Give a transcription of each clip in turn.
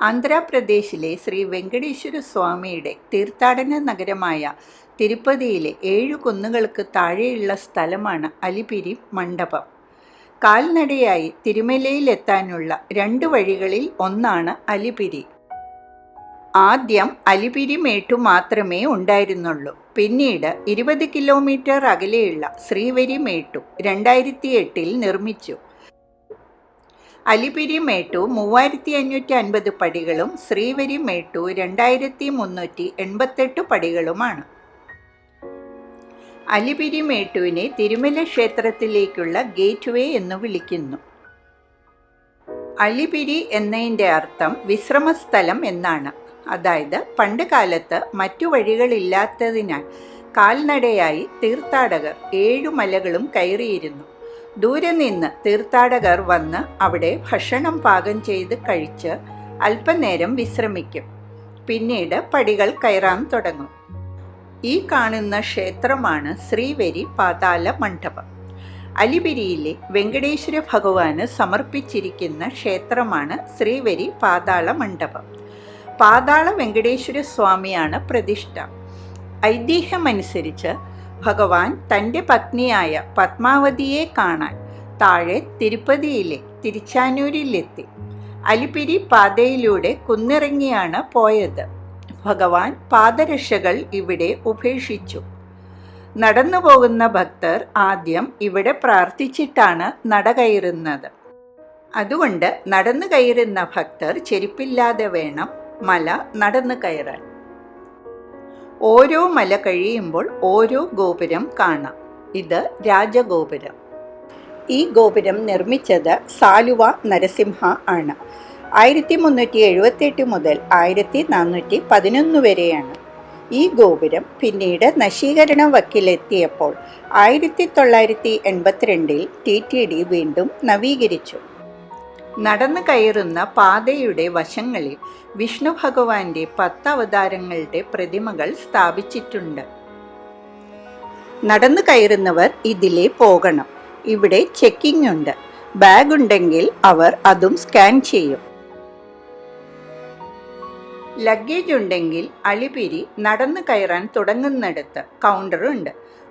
ആന്ധ്രാപ്രദേശിലെ ശ്രീ വെങ്കടേശ്വര സ്വാമിയുടെ തീർത്ഥാടന നഗരമായ തിരുപ്പതിയിലെ ഏഴു കുന്നുകൾക്ക് താഴെയുള്ള സ്ഥലമാണ് അലിപിരി മണ്ഡപം. കാൽനടയായി തിരുമലയിലെത്താനുള്ള രണ്ട് വഴികളിൽ ഒന്നാണ് അലിപിരി. ആദ്യം അലിപിരി മേട്ടു മാത്രമേ ഉണ്ടായിരുന്നുള്ളൂ. പിന്നീട് ഇരുപത് കിലോമീറ്റർ അകലെയുള്ള ശ്രീവരിമേട്ടു രണ്ടായിരത്തി എട്ടിൽ നിർമ്മിച്ചു. അലിപിരി മേട്ടു മൂവായിരത്തി അഞ്ഞൂറ്റി അൻപത് പടികളും ശ്രീവരി മേട്ടു രണ്ടായിരത്തി മുന്നൂറ്റി എൺപത്തെട്ട് പടികളുമാണ്. അലിപിരി മേട്ടുവിനെ തിരുമല ക്ഷേത്രത്തിലേക്കുള്ള ഗേറ്റ്വേ എന്ന് വിളിക്കുന്നു. അലിപിരി എന്നതിന്റെ അർത്ഥം വിശ്രമസ്ഥലം എന്നാണ്. അതായത് പണ്ട് കാലത്ത് മറ്റു വഴികളില്ലാത്തതിനാൽ കാൽനടയായി തീർത്ഥാടകർ ഏഴു മലകളും കയറിയിരുന്നു. ദൂരെ നിന്ന് തീർത്ഥാടകർ വന്ന് അവിടെ ഭക്ഷണം പാകം ചെയ്ത് കഴിച്ച് അല്പനേരം വിശ്രമിക്കും. പിന്നീട് പടികൾ കയറാൻ തുടങ്ങും. ഈ കാണുന്ന ക്ഷേത്രമാണ് ശ്രീവരി പാതാല മണ്ഡപം. അലിപിരിയിലെ വെങ്കടേശ്വര ഭഗവാന് സമർപ്പിച്ചിരിക്കുന്ന ക്ഷേത്രമാണ് ശ്രീവരി പാതാള മണ്ഡപം. പാതാള വെങ്കടേശ്വര സ്വാമിയാണ് പ്രതിഷ്ഠ. ഐതിഹ്യമനുസരിച്ച് ഭഗവാൻ തന്റെ പത്നിയായ പത്മാവതിയെ കാണാൻ താഴെ തിരുപ്പതിയിലെ തിരുച്ചാനൂരിലെത്തി. അലിപിരി പാതയിലൂടെ കുന്നിറങ്ങിയാണ് പോയത്. ഭഗവാൻ പാദരക്ഷകൾ ഇവിടെ ഉപേക്ഷിച്ചു. നടന്നു പോകുന്ന ഭക്തർ ആദ്യം ഇവിടെ പ്രാർത്ഥിച്ചിട്ടാണ് നട കയറുന്നത് അതുകൊണ്ട് നടന്നു കയറുന്ന ഭക്തർ ചെരുപ്പില്ലാതെ വേണം മല നടന്നു കയറാൻ. ഓരോ മല കഴിയുമ്പോൾ ഓരോ ഗോപുരം കാണാം. ഇത് രാജഗോപുരം. ഈ ഗോപുരം നിർമ്മിച്ചത് സാലുവ നരസിംഹ ആണ്. ആയിരത്തി മുന്നൂറ്റി എഴുപത്തെട്ട് മുതൽ ആയിരത്തി നാനൂറ്റി പതിനൊന്ന് വരെയാണ് ഈ ഗോപുരം പിന്നീട് നശീകരണ വക്കിലെത്തിയപ്പോൾ ആയിരത്തി തൊള്ളായിരത്തി എൺപത്തിരണ്ടിൽ ടി ടി ഡി വീണ്ടും നവീകരിച്ചു. നടന്നു കയറുന്ന പാതയുടെ വശങ്ങളിൽ വിഷ്ണു ഭഗവാന്റെ പത്ത് അവതാരങ്ങളുടെ പ്രതിമകൾ സ്ഥാപിച്ചിട്ടുണ്ട്. നടന്നു കയറുന്നവർ ഇതിലെ പോകണം. ഇവിടെ ചെക്കിംഗ് ഉണ്ട്. ബാഗ് ഉണ്ടെങ്കിൽ അവർ അതും സ്കാൻ ചെയ്യും. ലഗേജ് ഉണ്ടെങ്കിൽ അളിപിരി നടന്നു കയറാൻ തുടങ്ങുന്നിടത്ത് കൗണ്ടറുണ്ട്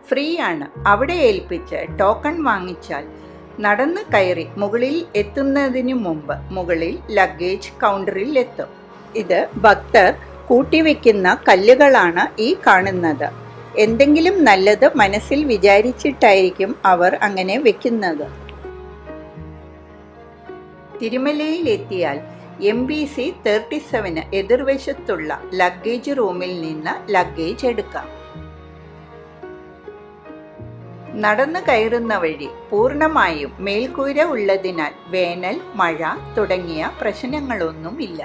ഫ്രീ ആണ്. അവിടെ ഏൽപ്പിച്ച് ടോക്കൺ വാങ്ങിച്ചാൽ നടന്ന് കയറി മുകളിൽ എത്തുന്നതിനു മുമ്പ് മുകളിൽ ലഗേജ് കൗണ്ടറിൽ എത്തും. ഇത് ഭക്തർ കൂട്ടിവെക്കുന്ന കല്ലുകളാണ് ഈ കാണുന്നത്. എന്തെങ്കിലും നല്ലത് മനസ്സിൽ വിചാരിച്ചിട്ടായിരിക്കും അവർ അങ്ങനെ വെക്കുന്നത്. തിരുമലയിൽ എത്തിയാൽ M B C thirty seven എതിർവശത്തുള്ള luggage റൂമിൽ നിന്ന് ലഗേജ് എടുക്കാം. നടന്നു കയറുന്ന വഴി പൂർണമായും മേൽക്കൂര ഉള്ളതിനാൽ വേനൽ മഴ തുടങ്ങിയ പ്രശ്നങ്ങളൊന്നുമില്ല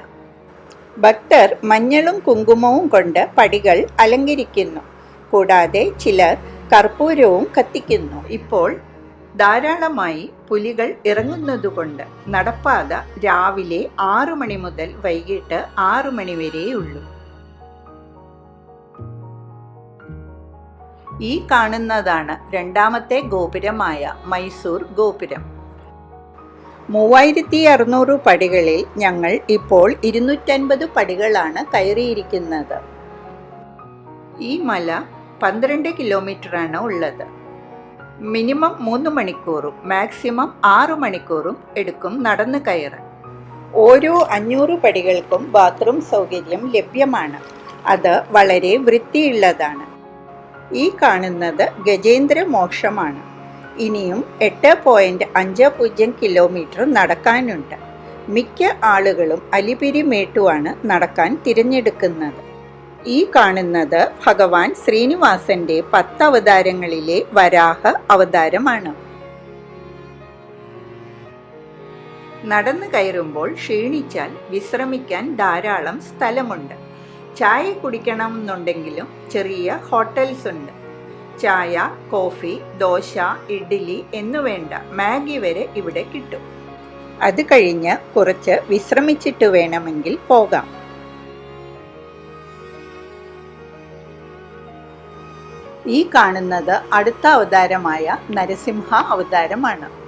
ഭക്തർ മഞ്ഞളും കുങ്കുമവും കൊണ്ട് പടികൾ അലങ്കരിക്കുന്നു. കൂടാതെ ചിലർ കർപ്പൂരവും കത്തിക്കുന്നു. ഇപ്പോൾ ധാരാളമായി പുലികൾ ഇറങ്ങുന്നതുകൊണ്ട് നടപ്പാത രാവിലെ ആറു മണി മുതൽ വൈകിട്ട് ആറു മണി വരെയുള്ളൂ. ഈ കാണുന്നതാണ് രണ്ടാമത്തെ ഗോപുരമായ മൈസൂർ ഗോപുരം. മൂവായിരത്തി അറുന്നൂറ് പടികളിൽ ഞങ്ങൾ ഇപ്പോൾ ഇരുന്നൂറ്റൻപത് പടികളാണ് കയറിയിരിക്കുന്നത്. ഈ മല പന്ത്രണ്ട് കിലോമീറ്ററാണ് ഉള്ളത്. മിനിമം മൂന്ന് മണിക്കൂറും മാക്സിമം ആറ് മണിക്കൂറും എടുക്കും നടന്നു കയറാൻ. ഓരോ അഞ്ഞൂറ് പടികൾക്കും ബാത്റൂം സൗകര്യം ലഭ്യമാണ്. അത് വളരെ വൃത്തിയുള്ളതാണ്. ഈ കാണുന്നത് ഗജേന്ദ്ര മോക്ഷമാണ്. ഇനിയും എട്ട് പോയിന്റ് അഞ്ച് പൂജ്യം കിലോമീറ്റർ നടക്കാനുണ്ട്. മിക്ക ആളുകളും അലിപിരി മേട്ടുവാണ് നടക്കാൻ തിരഞ്ഞെടുക്കുന്നത്. ഈ കാണുന്നത് ഭഗവാൻ ശ്രീനിവാസന്റെ പത്ത് അവതാരങ്ങളിലെ വരാഹ അവതാരമാണ്. നടന്നു കയറുമ്പോൾ ക്ഷീണിച്ചാൽ വിശ്രമിക്കാൻ ധാരാളം സ്ഥലമുണ്ട്. ചായ കുടിക്കണം എന്നുണ്ടെങ്കിലും ചെറിയ ഹോട്ടൽസ് ഉണ്ട്. ചായ കോഫി ദോശ ഇഡ്ഡലി എന്നുവേണ്ട മാഗി വരെ ഇവിടെ കിട്ടും. അത് കഴിഞ്ഞ് കുറച്ച് വിശ്രമിച്ചിട്ട് വേണമെങ്കിൽ പോകാം. ഈ കാണുന്നത് അടുത്ത അവതാരമായ നരസിംഹ അവതാരമാണ്.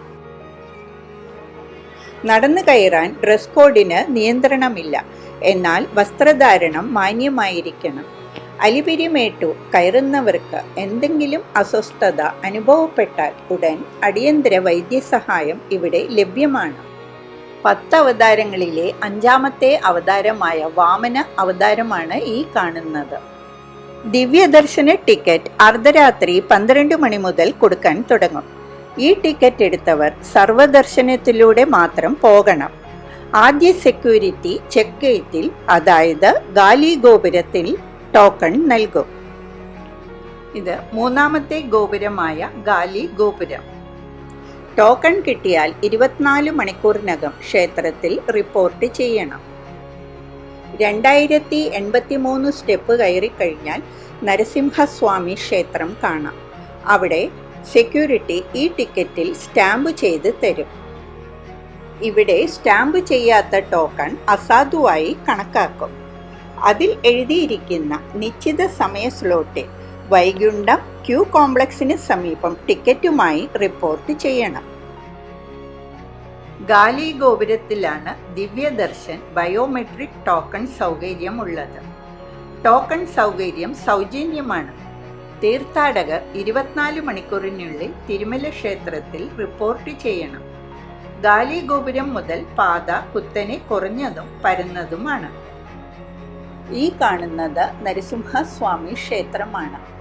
നടന്നു കയറാൻ ഡ്രസ് കോഡിന് നിയന്ത്രണമില്ല. എന്നാൽ വസ്ത്രധാരണം മാന്യമായിരിക്കണം. അലിപിരിമേട്ടു കയറുന്നവർക്ക് എന്തെങ്കിലും അസ്വസ്ഥത അനുഭവപ്പെട്ടാൽ ഉടൻ അടിയന്തര വൈദ്യസഹായം ഇവിടെ ലഭ്യമാണ്. പത്ത് അവതാരങ്ങളിലെ അഞ്ചാമത്തെ അവതാരമായ വാമന അവതാരമാണ് ഈ കാണുന്നത്. ദിവ്യദർശന ടിക്കറ്റ് അർദ്ധരാത്രി പന്ത്രണ്ട് മണി മുതൽ കൊടുക്കാൻ തുടങ്ങും. ഈ ടിക്കറ്റ് എടുത്തവർ സർവദർശനത്തിലൂടെ മാത്രം പോകണം. ആദ്യ സെക്യൂരിറ്റി ചെക്ക് ഗേറ്റിൽ അതായത് ഗാലി ഗോപുരത്തിൽ ടോക്കൺ നൽകും. ഇത് മൂന്നാമത്തെ ഗോപുരമായ ഗാലി ഗോപുരം ടോക്കൺ കിട്ടിയാൽ ഇരുപത്തിനാല് മണിക്കൂറിനകം ക്ഷേത്രത്തിൽ റിപ്പോർട്ട് ചെയ്യണം. രണ്ടായിരത്തി എൺപത്തി മൂന്ന് സ്റ്റെപ്പ് കയറിക്കഴിഞ്ഞാൽ നരസിംഹസ്വാമി ക്ഷേത്രം കാണാം. അവിടെ സെക്യൂരിറ്റി ഈ ടിക്കറ്റിൽ സ്റ്റാമ്പ് ചെയ്ത് തരും. ഇവിടെ സ്റ്റാമ്പ് ചെയ്യാത്ത ടോക്കൺ അസാധുവായി കണക്കാക്കും. അതിൽ എഴുതിയിരിക്കുന്ന നിശ്ചിത സമയ സ്ലോട്ടിൽ വൈകുണ്ഠം ക്യൂ കോംപ്ലക്സിന് സമീപം ടിക്കറ്റുമായി റിപ്പോർട്ട് ചെയ്യണം. ഗാലി ഗോപുരത്തിലാണ് ദിവ്യദർശൻ ബയോമെട്രിക് ടോക്കൺ സൗകര്യമുള്ളത്. ടോക്കൺ സൗകര്യം സൗജന്യമാണ്. തീർത്ഥാടകർ ഇരുപത്തിനാല് മണിക്കൂറിനുള്ളിൽ തിരുമല ക്ഷേത്രത്തിൽ റിപ്പോർട്ട് ചെയ്യണം. ഗാലി ഗോപുരം മുതൽ പാത കുത്തനെ കുറഞ്ഞതും പരന്നതുമാണ്. ഈ കാണുന്നത് നരസിംഹസ്വാമി ക്ഷേത്രമാണ്.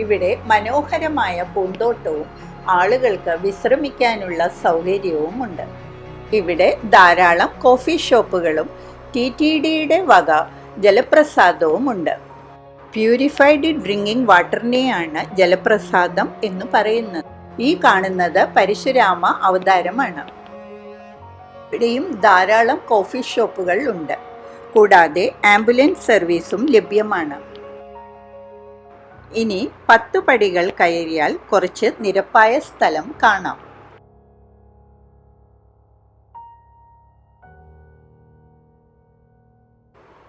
ഇവിടെ മനോഹരമായ പൂന്തോട്ടവും ആളുകൾക്ക് വിശ്രമിക്കാനുള്ള സൗകര്യവും ഉണ്ട്. ഇവിടെ ധാരാളം കോഫി ഷോപ്പുകളും ടി ടി ഡിയുടെ വക ജലപ്രസാദവും ഉണ്ട്. പ്യൂരിഫൈഡ് ഡ്രിങ്കിംഗ് വാട്ടറിനെയാണ് ജലപ്രസാദം എന്ന് പറയുന്നത്. ഈ കാണുന്നത് പരശുരാമ അവതാരമാണ്. ഇവിടെയും ധാരാളം കോഫി ഷോപ്പുകൾ ഉണ്ട്. കൂടാതെ ആംബുലൻസ് സർവീസും ലഭ്യമാണ്. ഇനി പത്ത് പടികൾ കയറിയാൽ കുറച്ച് നിരപ്പായ സ്ഥലം കാണാം.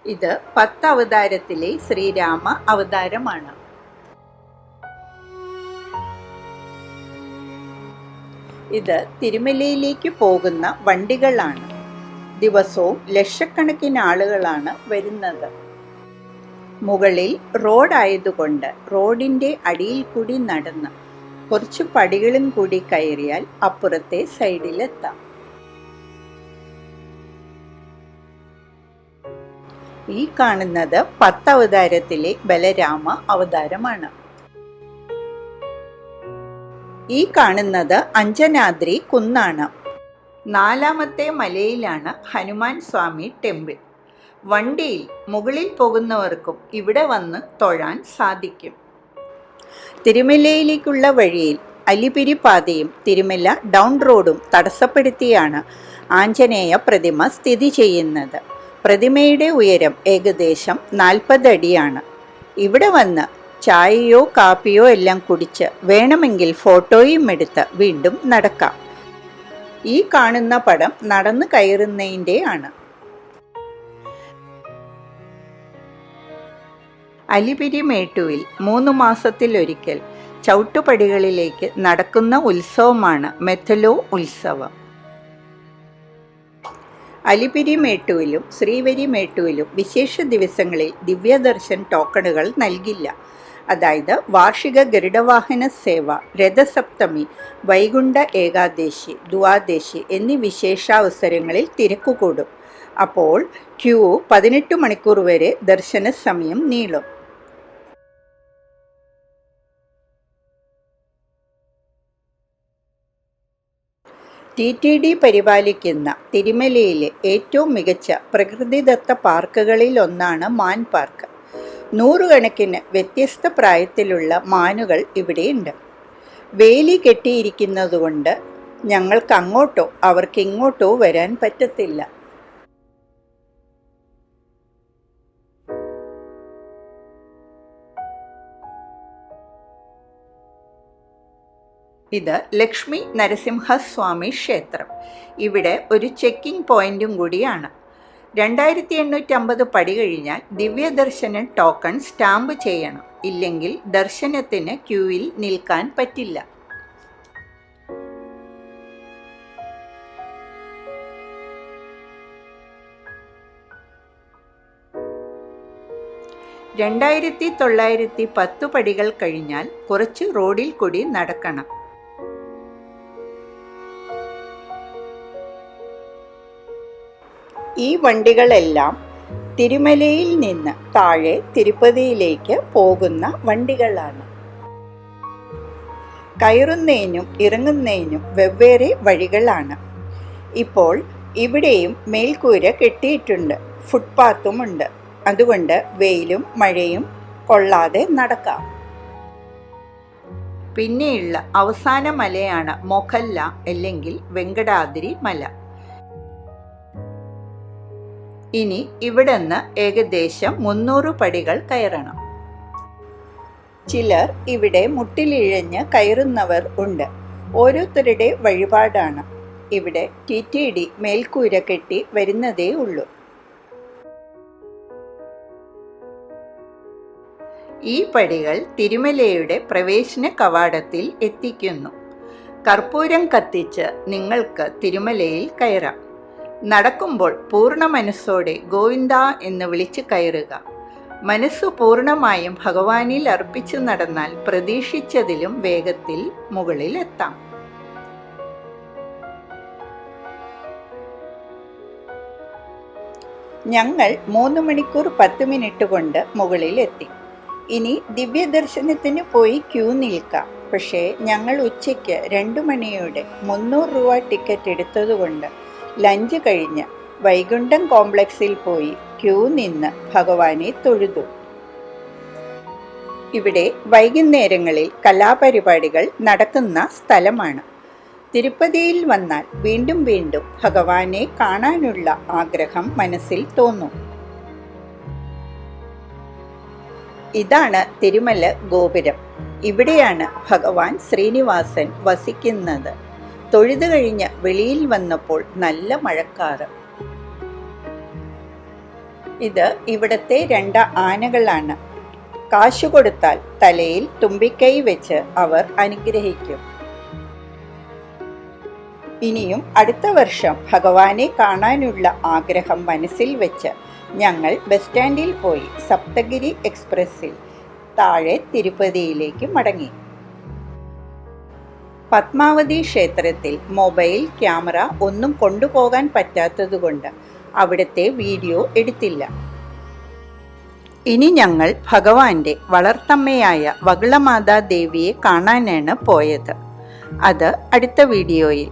ഇത് പത്ത് അവതാരത്തിലെ ശ്രീരാമ അവതാരമാണ്. ഇത് തിരുമലയിലേക്ക് പോകുന്ന വണ്ടികളാണ്. ദിവസവും ലക്ഷക്കണക്കിന് ആളുകളാണ് വരുന്നത്. മുകളിൽ റോഡായതുകൊണ്ട് റോഡിന്റെ അടിയിൽ കൂടി നടന്ന് കുറച്ച് പടികളും കൂടി കയറിയാൽ അപ്പുറത്തെ സൈഡിലെത്താം. ഈ കാണുന്നത് പത്ത് അവതാരത്തിലെ ബലരാമ അവതാരമാണ്. ഈ കാണുന്നത് അഞ്ജനാദ്രി കുന്നാണ്. നാലാമത്തെ മലയിലാണ് ഹനുമാൻ സ്വാമി ടെമ്പിൾ. വണ്ടിയിൽ മുകളിൽ പോകുന്നവർക്കും ഇവിടെ വന്ന് തൊഴാൻ സാധിക്കും. തിരുമലയിലേക്കുള്ള വഴിയിൽ അലിപിരി പാതയും തിരുമല ഡൗൺ റോഡും തടസ്സപ്പെടുത്തിയാണ് ആഞ്ജനേയ പ്രതിമ സ്ഥിതി ചെയ്യുന്നത്. പ്രതിമയുടെ ഉയരം ഏകദേശം നാൽപ്പതടിയാണ് ഇവിടെ വന്ന് ചായയോ കാപ്പിയോ എല്ലാം കുടിച്ച് വേണമെങ്കിൽ ഫോട്ടോയും എടുത്ത് വീണ്ടും നടക്കാം. ഈ കാണുന്ന പടം നടന്നു കയറുന്നതിന്റെ ആണ്. അലിപിരി മേട്ടുവിൽ മൂന്ന് മാസത്തിലൊരിക്കൽ ചവിട്ടുപടികളിലേക്ക് നടക്കുന്ന ഉത്സവമാണ് മെഥലോ ഉത്സവം. അലിപിരി മേട്ടുവിലും ശ്രീവരി മേട്ടുവിലും വിശേഷ ദിവസങ്ങളിൽ ദിവ്യദർശൻ ടോക്കണുകൾ നൽകില്ല. അതായത് വാർഷിക ഗരുഡവാഹന സേവ രഥസപ്തമി വൈകുണ്ഠ ഏകാദശി ദ്വാദശി എന്നീ വിശേഷാവസരങ്ങളിൽ തിരക്കുകൂടും. അപ്പോൾ ക്യൂ പതിനെട്ട് മണിക്കൂർ വരെ ദർശന സമയം നീളും. ടി ടി ഡി പരിപാലിക്കുന്ന തിരുമലയിലെ ഏറ്റവും മികച്ച പ്രകൃതിദത്ത പാർക്കുകളിൽ ഒന്നാണ് മാൻ പാർക്ക്. നൂറുകണക്കിന് വ്യത്യസ്ത പ്രായത്തിലുള്ള മാനുകൾ ഇവിടെയുണ്ട്. വേലി കെട്ടിയിരിക്കുന്നതുകൊണ്ട് ഞങ്ങൾക്ക് അങ്ങോട്ടോ അവർക്ക് ഇങ്ങോട്ടോ വരാൻ പറ്റത്തില്ല. ഇത് ലക്ഷ്മി നരസിംഹസ്വാമി ക്ഷേത്രം. ഇവിടെ ഒരു ചെക്കിംഗ് പോയിന്റും കൂടിയാണ്. രണ്ടായിരത്തി എണ്ണൂറ്റി അമ്പത് പടി കഴിഞ്ഞാൽ ദിവ്യദർശന ടോക്കൺ സ്റ്റാമ്പ് ചെയ്യണം. ഇല്ലെങ്കിൽ ദർശനത്തിന് ക്യൂവിൽ നിൽക്കാൻ പറ്റില്ല. രണ്ടായിരത്തി തൊള്ളായിരത്തി പത്ത് പടികൾ കഴിഞ്ഞാൽ കുറച്ച് റോഡിൽ കൂടി നടക്കണം. ഈ വണ്ടികളെല്ലാം തിരുമലയിൽ നിന്ന് താഴെ തിരുപ്പതിയിലേക്ക് പോകുന്ന വണ്ടികളാണ്. കയറുന്നതിനും ഇറങ്ങുന്നതിനും വെവ്വേറെ വഴികളാണ്. ഇപ്പോൾ ഇവിടെയും മേൽക്കൂര കെട്ടിയിട്ടുണ്ട് ഫുട്പാത്തുമുണ്ട് അതുകൊണ്ട് വെയിലും മഴയും കൊള്ളാതെ നടക്കാം. പിന്നെയുള്ള അവസാന മലയാണ് മൊഖല്ല അല്ലെങ്കിൽ വെങ്കടാദ്രി മല. ഇനി ഇവിടുന്ന് ഏകദേശം മുന്നൂറ് പടികൾ കയറണം. ചിലർ ഇവിടെ മുട്ടിലിഴഞ്ഞ് കയറുന്നവർ ഉണ്ട്. ഓരോരുത്തരുടെ വഴിപാടാണ്. ഇവിടെ ടി ടി ഡി മേൽക്കൂര കെട്ടി വരുന്നതേ ഉള്ളൂ. ഈ പടികൾ തിരുമലയുടെ പ്രവേശന കവാടത്തിൽ എത്തിക്കുന്നു. കർപ്പൂരം കത്തിച്ച് നിങ്ങൾക്ക് തിരുമലയിൽ കയറാം. നടക്കുമ്പോൾ പൂർണ മനസ്സോടെ ഗോവിന്ദ എന്ന് വിളിച്ച് കയറുക. മനസ്സു പൂർണമായും ഭഗവാനിൽ അർപ്പിച്ചു നടന്നാൽ പ്രതീക്ഷിച്ചതിലും വേഗത്തിൽ മുകളിൽ എത്താം. ഞങ്ങൾ മൂന്ന് മണിക്കൂർ പത്ത് മിനിറ്റ് കൊണ്ട് മുകളിൽ എത്തി. ഇനി ദിവ്യദർശനത്തിന് പോയി ക്യൂ നിൽക്കാം. പക്ഷേ ഞങ്ങൾ ഉച്ചയ്ക്ക് രണ്ട് മണിയോടെ മുന്നൂറ് രൂപ ടിക്കറ്റ് എടുത്തതുകൊണ്ട് ലഞ്ച് കഴിഞ്ഞ് വൈകുണ്ഠം കോംപ്ലക്സിൽ പോയി ക്യൂ നിന്ന് ഭഗവാനെ തൊഴുതു. ഇവിടെ വൈകുന്നേരങ്ങളിൽ കലാപരിപാടികൾ നടക്കുന്ന സ്ഥലമാണ്. തിരുപ്പതിയിൽ വന്നാൽ വീണ്ടും വീണ്ടും ഭഗവാനെ കാണാനുള്ള ആഗ്രഹം മനസ്സിൽ തോന്നും. ഇതാണ് തിരുമല ഗോപുരം. ഇവിടെയാണ് ഭഗവാൻ ശ്രീനിവാസൻ വസിക്കുന്നത്. തൊഴുതു കഴിഞ്ഞ് വെളിയിൽ വന്നപ്പോൾ നല്ല മഴക്കാറ്. ഇത് ഇവിടത്തെ രണ്ട് ആനകളാണ്. കാശു കൊടുത്താൽ തലയിൽ തുമ്പിക്കൈ വെച്ച് അവർ അനുഗ്രഹിക്കും. ഇനിയും അടുത്ത വർഷം ഭഗവാനെ കാണാനുള്ള ആഗ്രഹം മനസ്സിൽ വെച്ച് ഞങ്ങൾ ബസ് സ്റ്റാൻഡിൽ പോയി സപ്തഗിരി എക്സ്പ്രസ്സിൽ താഴെ തിരുപ്പതിയിലേക്ക് മടങ്ങി. പത്മാവതി ക്ഷേത്രത്തിൽ മൊബൈൽ ക്യാമറ ഒന്നും കൊണ്ടുപോകാൻ പറ്റാത്തതുകൊണ്ട് അവിടുത്തെ വീഡിയോ എടുത്തില്ല. ഇനി ഞങ്ങൾ ഭഗവാന്റെ വളർത്തമ്മയായ വകളമാതാ ദേവിയെ കാണാനാണ് പോയത്. അത് അടുത്ത വീഡിയോയിൽ.